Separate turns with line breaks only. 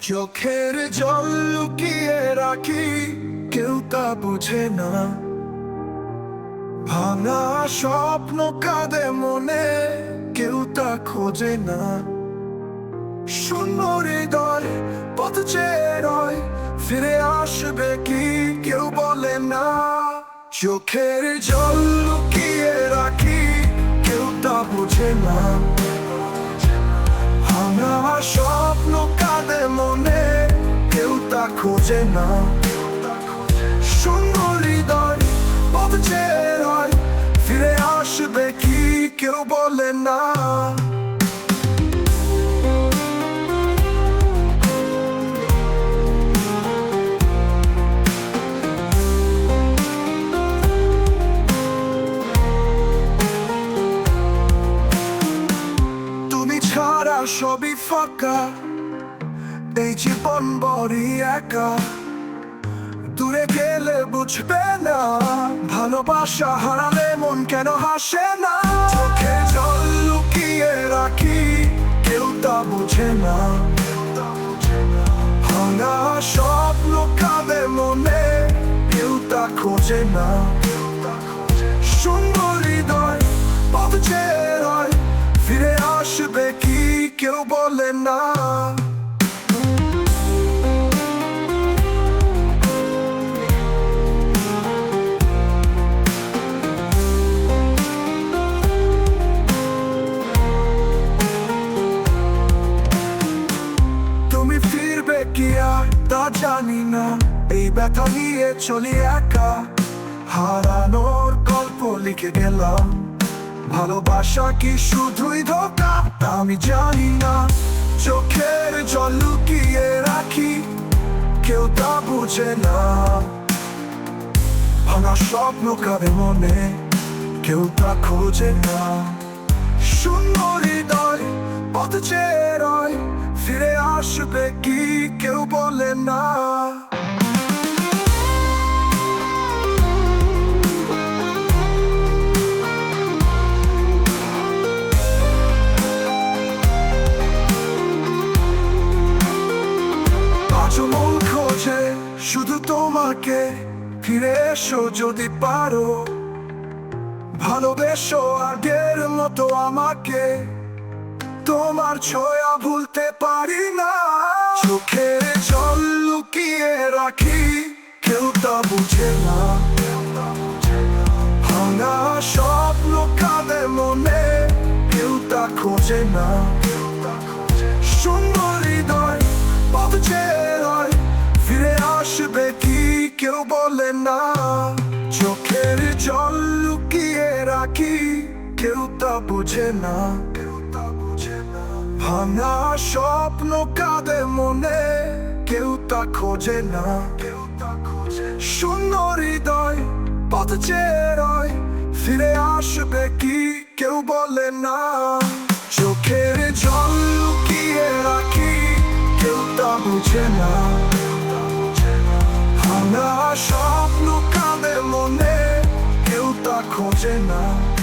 চোখের জল লুকিয়ে রাখি, কেউ তা বুঝে না। ভাঙা স্বপ্ন কাঁদে মনে, কেউ তা খোঁজে না। শূন্য হৃদয় পথ চেয়ে রয়, ফিরে আসবে কি কেউ বলে না। চোখের জল লুকিয়ে রাখি, কেউ তা বুঝে না। ভাঙা স্বপ্ন খোঁজে না। শূন্য হৃদয়, পথ চেয়ে রয়। ফিরে আসবে কি কেউ বলে না। তুমি ছাড়া সবই ফাঁকা। এই জীবন বড়ই একা। দূরে গেলে বুঝবে না, ভালোবাসা হারালে মন কেন হাসে না? চোখে জল লুকিয়ে রাখি, কেউ তা বুঝে না। ভাঙা স্বপ্ন কাঁদে মনে, কেউ তা খোঁজে না। সুন্দর হৃদয়, পথ চেয়ে ফিরে আসবে কি কেউ বলে না। ফিরবে কি আর তা জানি না এই ব্যথা নিয়ে চলি একা হারানোর গল্প লিখে গেলাম ভালোবাসা কি শুধুই ধোকা আমি জানি না চোখের জল লুকিয়ে রাখি কেউ তা বুঝে না ভাঙা স্বপ্ন কাবে মনে কেউ তা খোঁজে না শূন্য হৃদয় পথ চেয়ে রয় আসবে কি কেউ বলে না। শুধু তোমাকে। ফিরে এসো যদি পারো। ভালোবেসো আগের মতো আমাকে। তোমার ছোঁয়া ভুলতে পারি চোখের জল লুকিয়ে রাখি, কেউ তা বুঝে না। ভাঙা স্বপ্ন কাঁদে মনে কেউ তা খোঁজে না। সুন্দর হৃদয়, পথ চেয়ে ফিরে আসবে কি কেউ বলে না। চোখের জল লুকিয়ে রাখি, কেউ তা বুঝে না। ভাঙা স্বপ্ন কাঁদে মনে। কেউ তা খোঁজে না। কেউ তা খোঁজে শূন্য হৃদয়, পথ চেয়ে ফিরে আসবে কি কেউ বলে না। চোখের জল লুকিয়ে রাখি, কেউ তা বুঝে না। ভাঙা স্বপ্ন কাঁদে মনে, কেউ তা খোঁজে না।